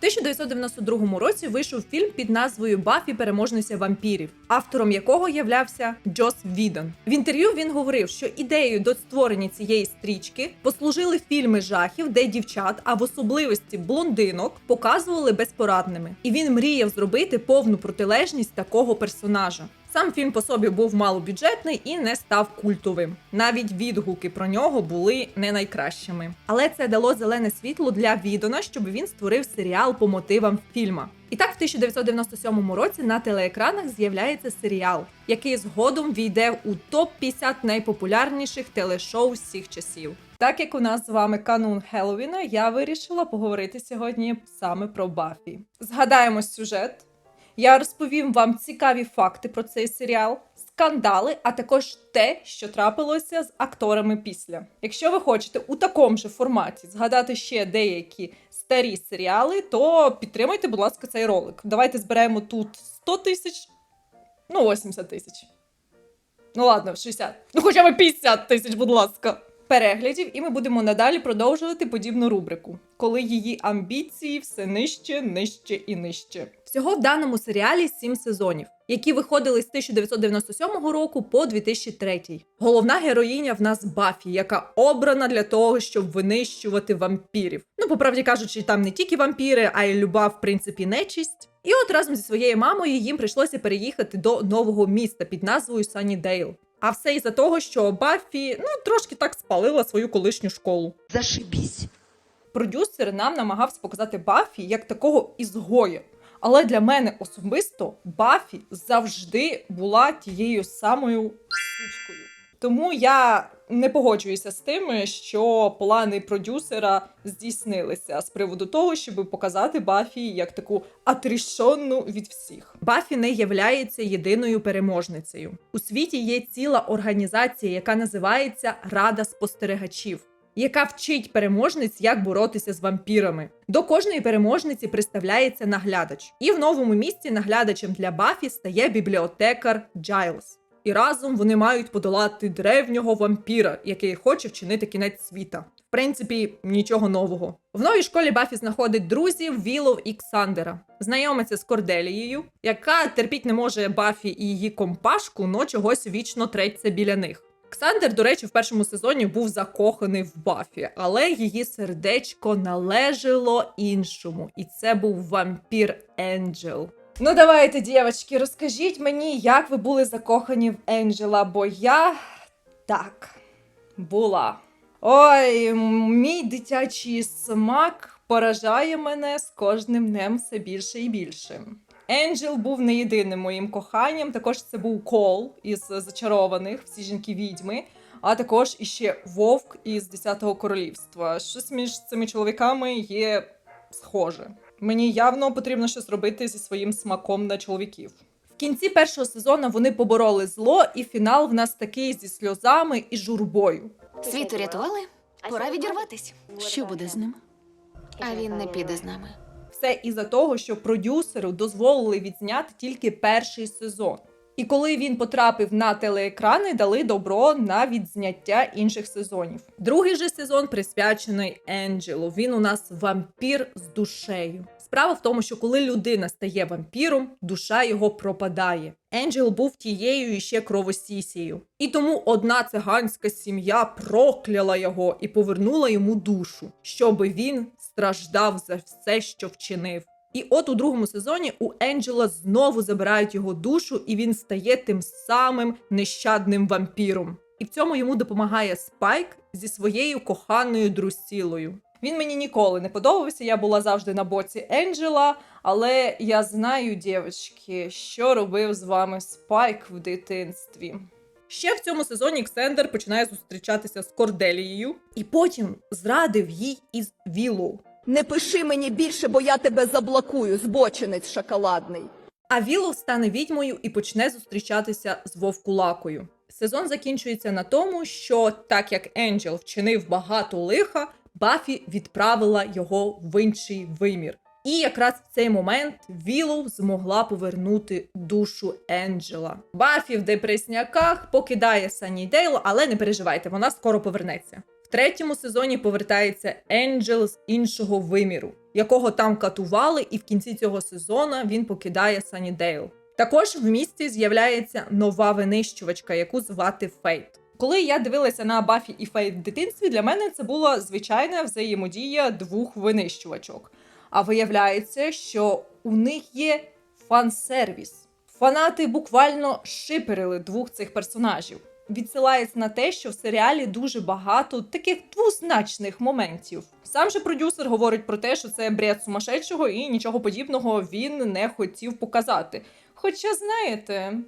1992 році вийшов фільм під назвою Бафі переможниця вампірів, автором якого являвся Джос Відон. В інтерв'ю він говорив, що ідеєю до створення цієї стрічки послужили фільми жахів, де дівчат, а в особливості блондинок, показували безпорадними. І він мріяв зробити повну протилежність такого персонажа. Сам фільм по собі був малобюджетний і не став культовим. Навіть відгуки про нього були не найкращими. Але це дало зелене світло для Відона, щоб він створив серіал по мотивам фільма. І так, в 1997 році на телеекранах з'являється серіал, який згодом війде у топ 50 найпопулярніших телешоу всіх часів. Так як у нас з вами канун Хеллоуіна, я вирішила поговорити сьогодні саме про Баффі. Згадаємо сюжет. Я розповім вам цікаві факти про цей серіал, скандали, а також те, що трапилося з акторами після. Якщо ви хочете у такому же форматі згадати ще деякі старі серіали, то підтримайте, будь ласка, цей ролик. Давайте зберемо тут 100 тисяч, ну 80 тисяч. Ну ладно, 60. Ну хоча б 50 тисяч, будь ласка. Переглядів, і ми будемо надалі продовжувати подібну рубрику, коли її амбіції все нижче, нижче і нижче. Всього в даному серіалі сім сезонів, які виходили з 1997 року по 2003. Головна героїня в нас Бафі, яка обрана для того, щоб винищувати вампірів. Ну, по правді кажучи, там не тільки вампіри, а й люба, в принципі, нечисть. І от разом зі своєю мамою їм прийшлося переїхати до нового міста під назвою Саннідейл. А все із-за того, що Баффі ну трошки так спалила свою колишню школу. Зашибісь. Продюсер нам намагався показати Баффі як такого ізгоя. Але для мене особисто Баффі завжди була тією самою сучкою. Тому я не погоджуюся з тим, що плани продюсера здійснилися з приводу того, щоб показати Баффі як таку атрішонну від всіх. Баффі не являється єдиною переможницею. У світі є ціла організація, яка називається Рада спостерігачів. Яка вчить переможниць, як боротися з вампірами. До кожної переможниці представляється наглядач, і в новому місці наглядачем для Бафі стає бібліотекар Джайлз. І разом вони мають подолати древнього вампіра, який хоче вчинити кінець світа. В принципі, нічого нового. В новій школі Бафі знаходить друзів Вілов і Ксандера. Знайомиться з Корделією, яка терпіть не може Бафі і її компашку, но чогось вічно треться біля них. Ксандер, до речі, в першому сезоні був закоханий в Бафі, але її сердечко належало іншому, і це був вампір Енджел. Ну, давайте, дівчатки, розкажіть мені, як ви були закохані в Енджела, бо я так була. Ой, мій дитячий смак поражає мене з кожним днем все більше і більше. Енджел був не єдиним моїм коханням. Також це був Кол із зачарованих, всі жінки відьми, а також іще Вовк із 10-го королівства. Щось між цими чоловіками є схоже. Мені явно потрібно щось робити зі своїм смаком на чоловіків. В кінці першого сезону вони побороли зло, і фінал в нас такий зі сльозами і журбою. Світ урятували? Пора відірватись. Що буде з ним? А він не піде з нами. Все із-за того, що продюсеру дозволили відзняти тільки перший сезон. І коли він потрапив на телеекрани, дали добро на відзняття інших сезонів. Другий же сезон присвячений Енджелу. Він у нас вампір з душею. Справа в тому, що коли людина стає вампіром, душа його пропадає. Енджел був тією іще кровосісією. І тому одна циганська сім'я прокляла його і повернула йому душу, щоби він страждав за все, що вчинив. І от у другому сезоні у Енджела знову забирають його душу, і він стає тим самим нещадним вампіром. І в цьому йому допомагає Спайк зі своєю коханою друсілою. Він мені ніколи не подобався. Я була завжди на боці Енджела, але я знаю, дівчатки, що робив з вами Спайк в дитинстві. Ще в цьому сезоні Ксендер починає зустрічатися з Корделією, і потім зрадив їй із Вілоу. Не пиши мені більше, бо я тебе заблокую, збочинець шоколадний. А Вілоу стане відьмою і почне зустрічатися з Вовкулакою. Сезон закінчується на тому, що так як Енджел вчинив багато лиха, Бафі відправила його в інший вимір. І якраз в цей момент Вілоу змогла повернути душу Енджела. Бафі в депресняках покидає Саннідейл, але не переживайте, вона скоро повернеться. Третьому сезоні повертається Енджел з іншого виміру, якого там катували, і в кінці цього сезону він покидає Саннідейл. Також в місті з'являється нова винищувачка, яку звати Фейт. Коли я дивилася на Бафі і Фейт в дитинстві, для мене це була звичайна взаємодія двох винищувачок. А виявляється, що у них є фан-сервіс. Фанати буквально шиперили двох цих персонажів. Відсилається на те, що в серіалі дуже багато таких двозначних моментів. Сам же продюсер говорить про те, що це бред сумасшедшого і нічого подібного він не хотів показати. Хоча, знаєте,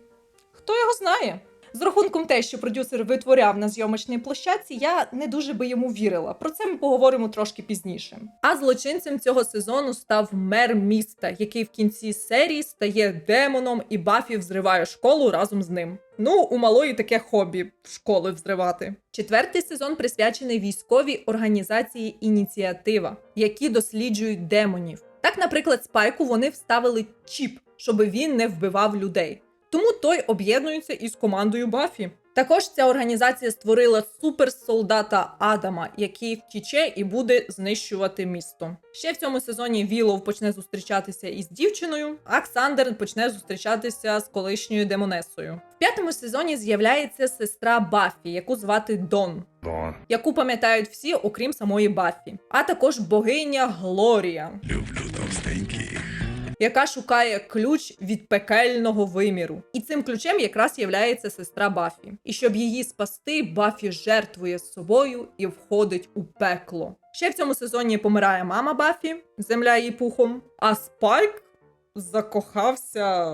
хто його знає? З рахунком те, що продюсер витворяв на зйомочній площадці, я не дуже би йому вірила. Про це ми поговоримо трошки пізніше. А злочинцем цього сезону став мер міста, який в кінці серії стає демоном, і Бафі взриває школу разом з ним. Ну, у малої таке хобі школи взривати. Четвертий сезон присвячений військовій організації Ініціатива, які досліджують демонів. Так, наприклад, спайку вони вставили чіп, щоб він не вбивав людей. Тому той об'єднується із командою Бафі. Також ця організація створила суперсолдата Адама, який втіче і буде знищувати місто. Ще в цьому сезоні Вілов почне зустрічатися із дівчиною, а Ксандер почне зустрічатися з колишньою демонесою. В п'ятому сезоні з'являється сестра Бафі, яку звати Дон Дон. яку пам'ятають всі, окрім самої Баффі, а також богиня Глорія, Люблю товстеньких. Яка шукає ключ від пекельного виміру. І цим ключем якраз являється сестра Бафі. І щоб її спасти, Бафі жертвує собою і входить у пекло. Ще в цьому сезоні помирає мама Бафі, земля її пухом, а Спайк закохався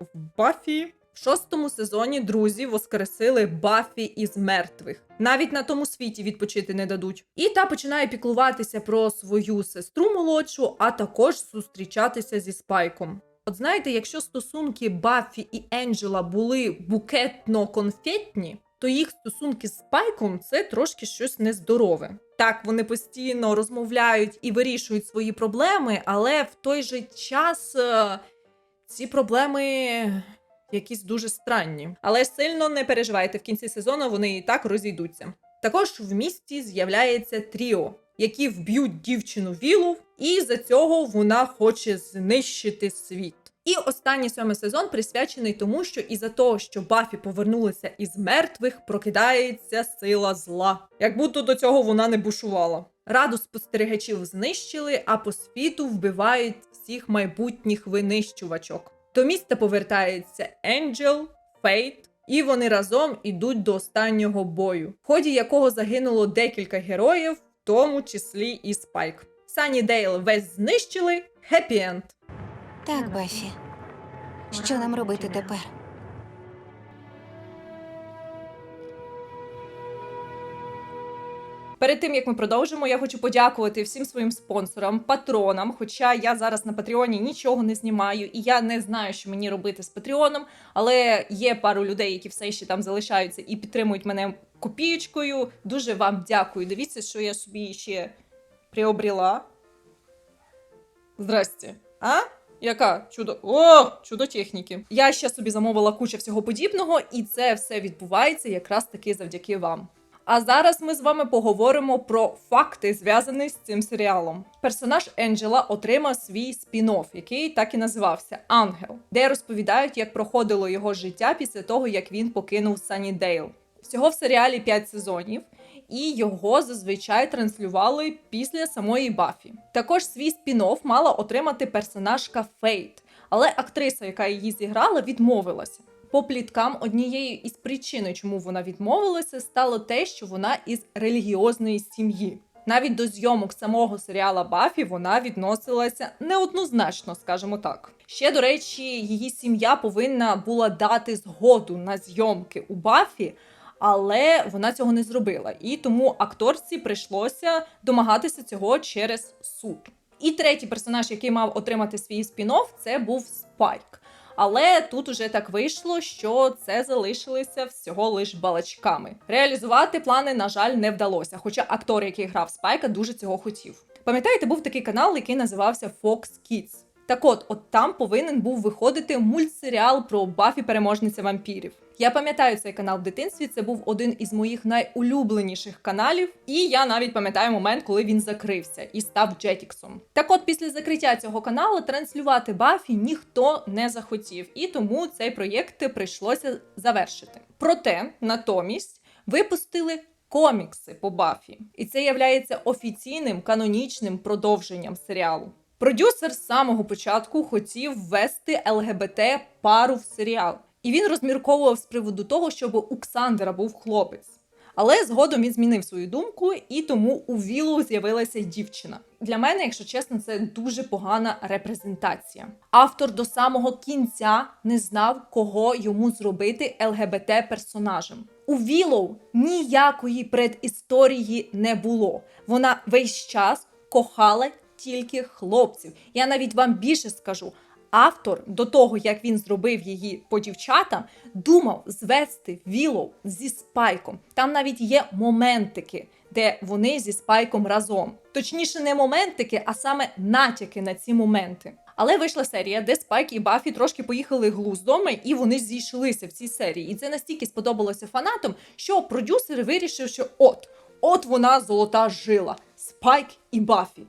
в Баффі. В шостому сезоні друзі воскресили Баффі із мертвих. Навіть на тому світі відпочити не дадуть. І та починає піклуватися про свою сестру молодшу, а також зустрічатися зі Спайком. От знаєте, якщо стосунки Баффі і Енджела були букетно-конфетні, то їх стосунки з Спайком це трошки щось нездорове. Так, вони постійно розмовляють і вирішують свої проблеми, але в той же час е, ці проблеми якісь дуже странні. Але сильно не переживайте, в кінці сезону вони і так розійдуться. Також в місті з'являється Тріо, які вб'ють дівчину Вілу, і за цього вона хоче знищити світ. І останній сьомий сезон присвячений тому, що із-за того, що Бафі повернулася із мертвих, прокидається сила зла. Як будто до цього вона не бушувала. Раду спостерігачів знищили, а по світу вбивають всіх майбутніх винищувачок. До міста повертається Енджел, Фейт, і вони разом ідуть до останнього бою, в ході якого загинуло декілька героїв, в тому числі і Спайк. Сані Дейл весь знищили. Хеппі енд. Так, Бафі. Що нам робити тепер? Перед тим як ми продовжимо, я хочу подякувати всім своїм спонсорам, патронам. Хоча я зараз на Патреоні нічого не знімаю, і я не знаю, що мені робити з Патреоном. Але є пару людей, які все ще там залишаються і підтримують мене копієчкою. Дуже вам дякую. Дивіться, що я собі ще приобрела. Здрасте. А? Яка чудо? О, чудо техніки. Я ще собі замовила кучу всього подібного, і це все відбувається якраз таки завдяки вам. А зараз ми з вами поговоримо про факти, зв'язані з цим серіалом. Персонаж Енджела отримав свій спін-офф, який так і називався Ангел, де розповідають, як проходило його життя після того, як він покинув Саннідейл. Всього в серіалі 5 сезонів, і його зазвичай транслювали після самої Бафі. Також свій спін-офф мала отримати персонажка Фейт, але актриса, яка її зіграла, відмовилася. По пліткам однією із причин, чому вона відмовилася, стало те, що вона із релігіозної сім'ї. Навіть до зйомок самого серіала Бафі вона відносилася неоднозначно, скажімо так. Ще до речі, її сім'я повинна була дати згоду на зйомки у Бафі, але вона цього не зробила. І тому акторці прийшлося домагатися цього через суд. І третій персонаж, який мав отримати свій спін-офф, це був Спайк. Але тут уже так вийшло, що це залишилося всього лиш балачками. Реалізувати плани, на жаль, не вдалося. Хоча актор, який грав Спайка, дуже цього хотів. Пам'ятаєте, був такий канал, який називався Fox Kids. Так от, от там повинен був виходити мультсеріал про Бафі переможниця вампірів. Я пам'ятаю цей канал в дитинстві. Це був один із моїх найулюбленіших каналів, і я навіть пам'ятаю момент, коли він закрився і став Джетіксом. Так от, після закриття цього каналу транслювати Бафі ніхто не захотів, і тому цей проєкт прийшлося завершити. Проте натомість випустили комікси по Бафі, і це являється офіційним канонічним продовженням серіалу. Продюсер з самого початку хотів ввести ЛГБТ пару в серіал, і він розмірковував з приводу того, щоб у Ксандера був хлопець. Але згодом він змінив свою думку, і тому у Віллоу з'явилася дівчина. Для мене, якщо чесно, це дуже погана репрезентація. Автор до самого кінця не знав, кого йому зробити ЛГБТ персонажем. У Віллоу ніякої предісторії не було. Вона весь час кохала тільки хлопців. Я навіть вам більше скажу. Автор до того, як він зробив її по дівчатам, думав звести Вілоу зі спайком. Там навіть є моментики, де вони зі спайком разом. Точніше, не моментики, а саме натяки на ці моменти. Але вийшла серія, де Спайк і Баффі трошки поїхали глуздом, і вони зійшлися в цій серії. І це настільки сподобалося фанатам, що продюсер вирішив, що от, от вона золота жила Спайк і Баффі.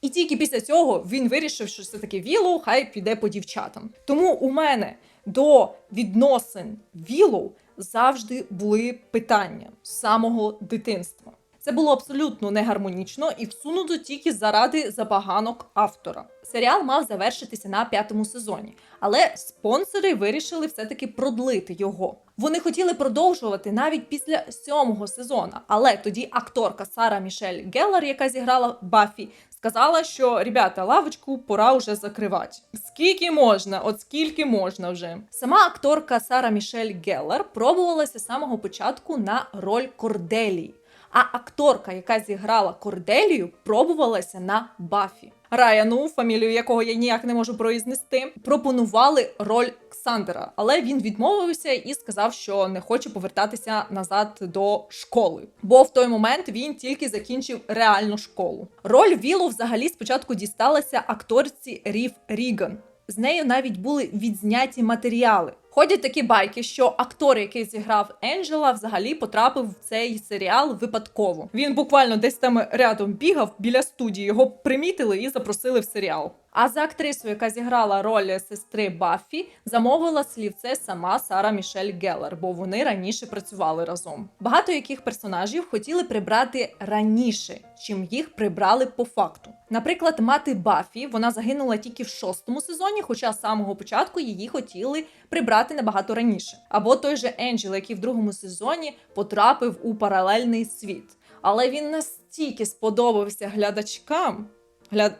І тільки після цього він вирішив, що все таки Вілоу хай піде по дівчатам. Тому у мене до відносин Вілоу завжди були питання з самого дитинства. Це було абсолютно негармонічно і всунуто тільки заради забаганок автора. Серіал мав завершитися на п'ятому сезоні, але спонсори вирішили все-таки продлити його. Вони хотіли продовжувати навіть після сьомого сезону, але тоді акторка Сара Мішель Геллар, яка зіграла Баффі, сказала, що ребята, лавочку пора вже закривати. Скільки можна, от скільки можна вже. Сама акторка Сара Мішель Геллар пробувалася з самого початку на роль Корделії. А акторка, яка зіграла Корделію, пробувалася на Бафі. Райану, фамілію якого я ніяк не можу произнести, пропонували роль Ксандера, але він відмовився і сказав, що не хоче повертатися назад до школи. Бо в той момент він тільки закінчив реальну школу. Роль Вілу взагалі спочатку дісталася акторці Рів Ріган. З нею навіть були відзняті матеріали. Ходять такі байки, що актор, який зіграв Енджела, взагалі потрапив в цей серіал випадково. Він буквально десь там рядом бігав біля студії, його примітили і запросили в серіал. А за актрисою, яка зіграла роль сестри Баффі, замовила слівце сама Сара Мішель Геллер, бо вони раніше працювали разом. Багато яких персонажів хотіли прибрати раніше, чим їх прибрали по факту. Наприклад, мати Баффі, вона загинула тільки в шостому сезоні, хоча з самого початку її хотіли прибрати набагато раніше. Або той же Енджел, який в другому сезоні потрапив у паралельний світ. Але він настільки сподобався глядачкам, гля...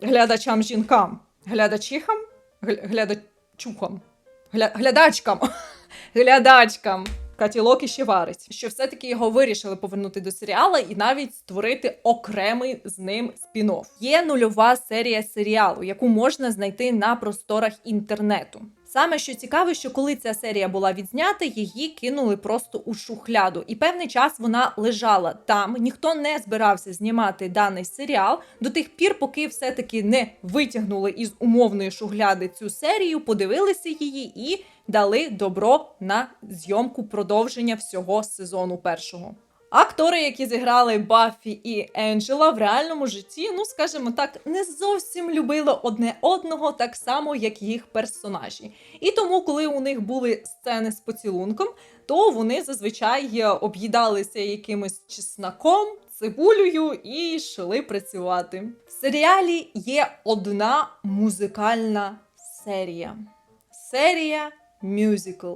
глядачам жінкам, глядачіхам, Гля- глядачухам, Гля... глядачкам, глядачкам. Катілок іще варить, що все-таки його вирішили повернути до серіала і навіть створити окремий з ним спін-офф. Є нульова серія серіалу, яку можна знайти на просторах інтернету. Саме що цікаве, що коли ця серія була відзнята, її кинули просто у шухляду, і певний час вона лежала там. Ніхто не збирався знімати даний серіал до тих пір, поки все-таки не витягнули із умовної шухляди цю серію, подивилися її і дали добро на зйомку продовження всього сезону першого. Актори, які зіграли Баффі і Енджела в реальному житті, ну скажімо так, не зовсім любили одне одного, так само як їх персонажі. І тому, коли у них були сцени з поцілунком, то вони зазвичай об'їдалися якимось чесноком, цибулею і йшли працювати. В серіалі є одна музикальна серія. Серія мюзикл.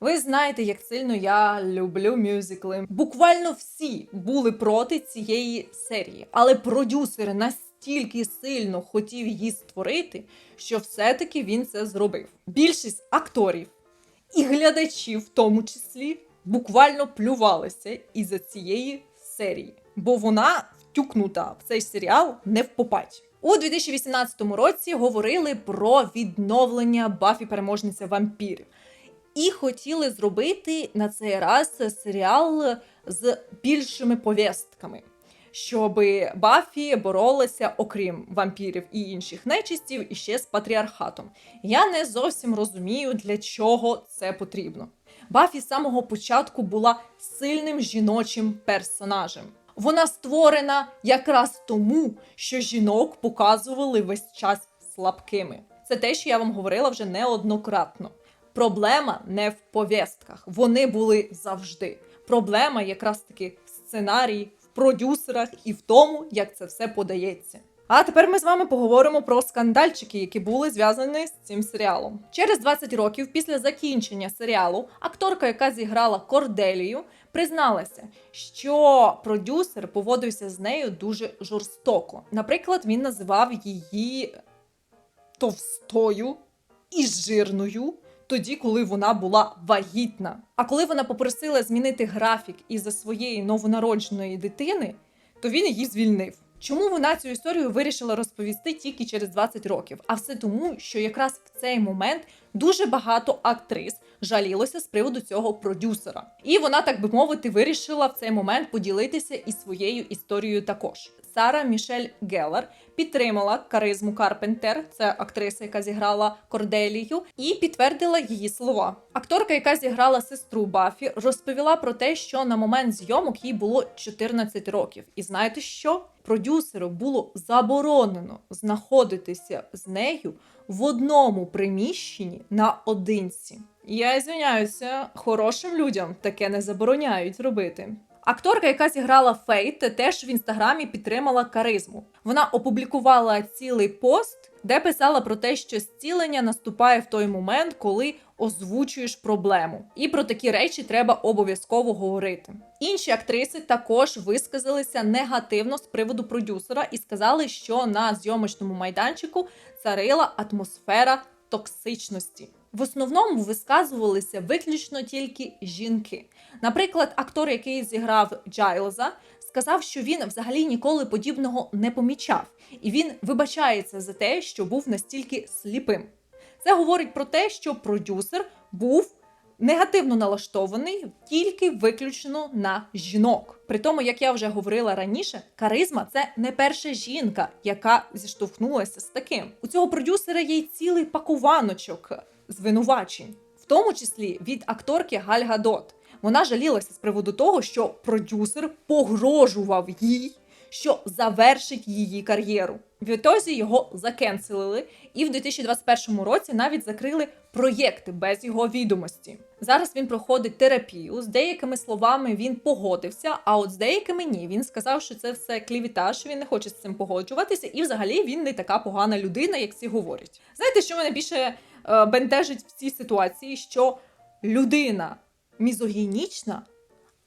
Ви знаєте, як сильно я люблю мюзикли. Буквально всі були проти цієї серії, але продюсер настільки сильно хотів її створити, що все-таки він це зробив. Більшість акторів і глядачів, в тому числі, буквально плювалися із-за цієї серії, бо вона втюкнута в цей серіал не в впопать. У 2018 році говорили про відновлення Бафі переможниця вампірів. І хотіли зробити на цей раз серіал з більшими повістками. щоб Баффі боролася, окрім вампірів і інших нечистів, іще з патріархатом. Я не зовсім розумію, для чого це потрібно. Баффі з самого початку була сильним жіночим персонажем. Вона створена якраз тому, що жінок показували весь час слабкими. Це те, що я вам говорила вже неоднократно. Проблема не в повістках, вони були завжди. Проблема якраз таки в сценарії, в продюсерах і в тому, як це все подається. А тепер ми з вами поговоримо про скандальчики, які були зв'язані з цим серіалом. Через 20 років після закінчення серіалу акторка, яка зіграла Корделію, призналася, що продюсер поводився з нею дуже жорстоко. Наприклад, він називав її товстою і жирною. Тоді, коли вона була вагітна. А коли вона попросила змінити графік із-за своєї новонародженої дитини, то він її звільнив. Чому вона цю історію вирішила розповісти тільки через 20 років? А все тому, що якраз в цей момент дуже багато актрис жалілося з приводу цього продюсера. І вона, так би мовити, вирішила в цей момент поділитися і своєю історією також. Сара Мішель Геллер підтримала каризму Карпентер, це актриса, яка зіграла Корделію, і підтвердила її слова. Акторка, яка зіграла сестру Баффі, розповіла про те, що на момент зйомок їй було 14 років. І знаєте що? Продюсеру було заборонено знаходитися з нею в одному приміщенні наодинці. Я звиняюся, хорошим людям таке не забороняють робити. Акторка, яка зіграла Фейт, теж в інстаграмі підтримала каризму. Вона опублікувала цілий пост, де писала про те, що зцілення наступає в той момент, коли озвучуєш проблему. І про такі речі треба обов'язково говорити. Інші актриси також висказалися негативно з приводу продюсера і сказали, що на зйомочному майданчику царила атмосфера токсичності. В основному висказувалися виключно тільки жінки. Наприклад, актор, який зіграв Джайлза, сказав, що він взагалі ніколи подібного не помічав, і він вибачається за те, що був настільки сліпим. Це говорить про те, що продюсер був негативно налаштований тільки виключно на жінок. При тому, як я вже говорила раніше, каризма це не перша жінка, яка зіштовхнулася з таким. У цього продюсера є цілий пакуваночок звинувачень, в тому числі від акторки Галь Гадот. Вона жалілася з приводу того, що продюсер погрожував їй, що завершить її кар'єру. Відтоді його закенселили, і в 2021 році навіть закрили проєкти без його відомості. Зараз він проходить терапію. З деякими словами він погодився, а от з деякими ні. Він сказав, що це все клівіта, що він не хоче з цим погоджуватися, і взагалі він не така погана людина, як всі говорять. Знаєте, що мене більше бентежить в цій ситуації? Що людина мізогінічна,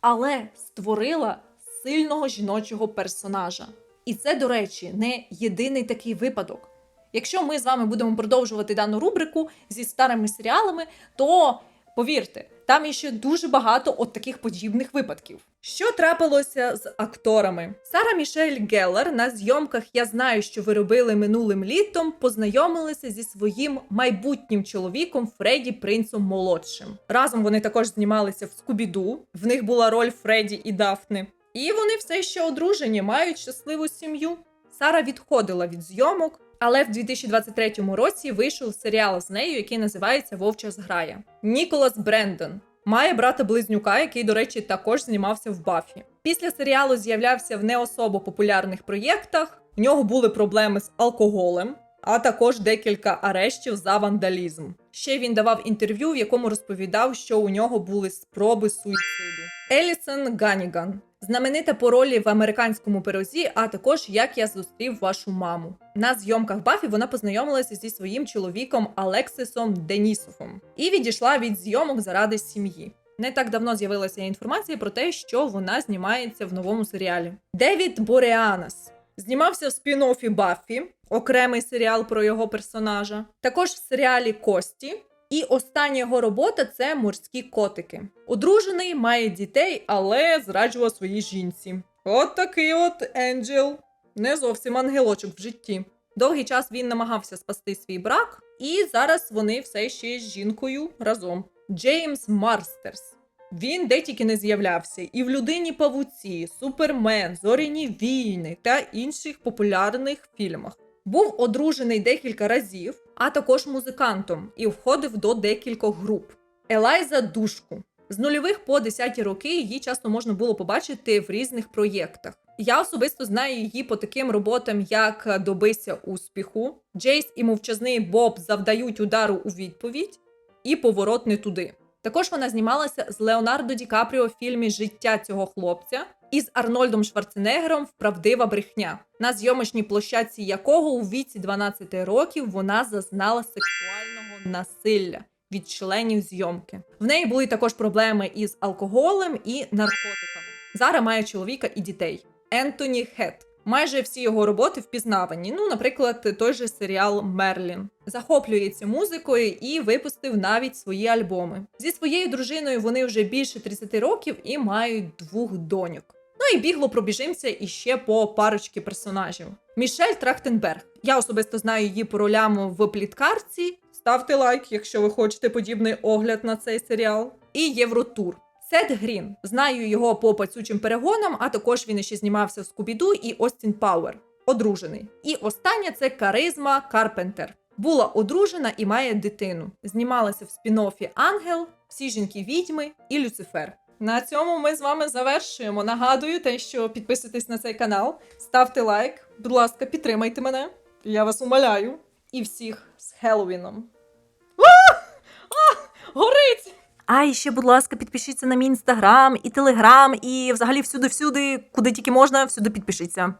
але створила сильного жіночого персонажа. І це, до речі, не єдиний такий випадок. Якщо ми з вами будемо продовжувати дану рубрику зі старими серіалами, то повірте, там іще дуже багато от таких подібних випадків. Що трапилося з акторами? Сара Мішель Геллер на зйомках Я знаю, що ви робили минулим літом, познайомилася зі своїм майбутнім чоловіком Фредді Принцом молодшим. Разом вони також знімалися в Скубіду. В них була роль Фредді і Дафни. І вони все ще одружені, мають щасливу сім'ю. Сара відходила від зйомок, але в 2023 році вийшов серіал з нею, який називається Вовча зграя. Ніколас Брендон має брата близнюка, який, до речі, також знімався в Бафі. Після серіалу з'являвся в не особо популярних проєктах. В нього були проблеми з алкоголем, а також декілька арештів за вандалізм. Ще він давав інтерв'ю, в якому розповідав, що у нього були спроби суїциду. Елісон Ганіган. Знаменита по ролі в американському пирозі, а також як я зустрів вашу маму. На зйомках Бафі вона познайомилася зі своїм чоловіком Алексисом Денісофом і відійшла від зйомок заради сім'ї. Не так давно з'явилася інформація про те, що вона знімається в новому серіалі. Девід Бореанас знімався в спін-оффі Баффі, окремий серіал про його персонажа. Також в серіалі Кості. І остання його робота це морські котики. Одружений, має дітей, але зраджував своїй жінці. От такий от Енджел. Не зовсім ангелочок в житті. Довгий час він намагався спасти свій брак, і зараз вони все ще з жінкою разом. Джеймс Марстерс. Він де тільки не з'являвся, і в людині павуці, Супермен, Зоряні війни та інших популярних фільмах. Був одружений декілька разів, а також музикантом і входив до декількох груп. Елайза Душку. З нульових по десяті роки її часто можна було побачити в різних проєктах. Я особисто знаю її по таким роботам, як Добися успіху, Джейс і мовчазний Боб завдають удару у відповідь і поворот не туди. Також вона знімалася з Леонардо Ді Капріо в фільмі Життя цього хлопця і з Арнольдом Шварценеггером в Правдива брехня, на зйомочній площадці якого у віці 12 років вона зазнала сексуального насилля від членів зйомки. В неї були також проблеми із алкоголем і наркотиками. Зараз має чоловіка і дітей. Ентоні Хет. Майже всі його роботи впізнавані. Ну, наприклад, той же серіал Мерлін. Захоплюється музикою і випустив навіть свої альбоми. Зі своєю дружиною вони вже більше 30 років і мають двох доньок. Ну і бігло пробіжимося іще по парочки персонажів. Мішель Трахтенберг. Я особисто знаю її по ролям в пліткарці. Ставте лайк, якщо ви хочете подібний огляд на цей серіал. І Євротур. Сет Грін. Знаю його по пацючим перегонам, а також він ще знімався в Скубіду і Остін Пауер. Одружений. І остання це Каризма Карпентер. Була одружена і має дитину. Знімалася в спін-оффі Ангел, всі жінки відьми і Люцифер. На цьому ми з вами завершуємо. Нагадую те, що підписуйтесь на цей канал, ставте лайк, будь ласка, підтримайте мене. Я вас умоляю. І всіх з Хеллоуіном. А! А! Горить! А і ще, будь ласка, підпишіться на мій інстаграм і телеграм, і взагалі всюди-всюди, куди тільки можна, всюди підпишіться.